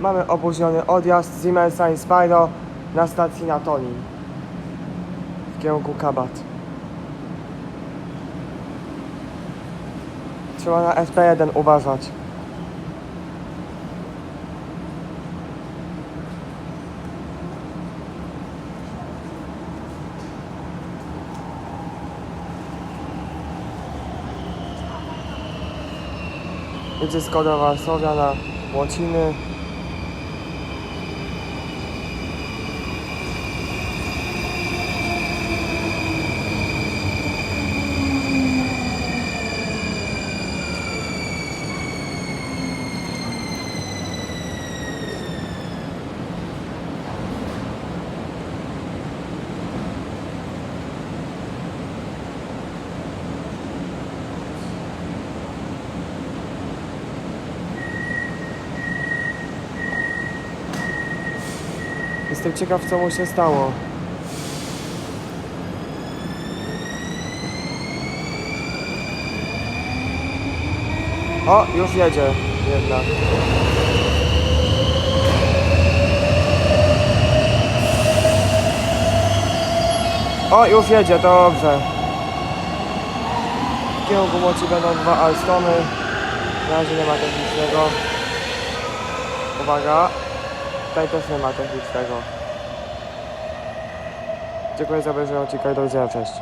Mamy opóźniony odjazd z Immelsa Spyro na stacji Natolin w kierunku Kabat. Trzeba na SP1 uważać. Jedzie Skoda Warszawia na Łociny. Jestem ciekaw, co mu się stało. O, już jedzie jednak. O, już jedzie, dobrze. W kierunku mocy będą dwa Alstomy. Na razie nie ma technicznego. Uwaga. Tutaj też nie ma technicznego. Dziękuję za obejrzenie odcinka i do widzenia, cześć.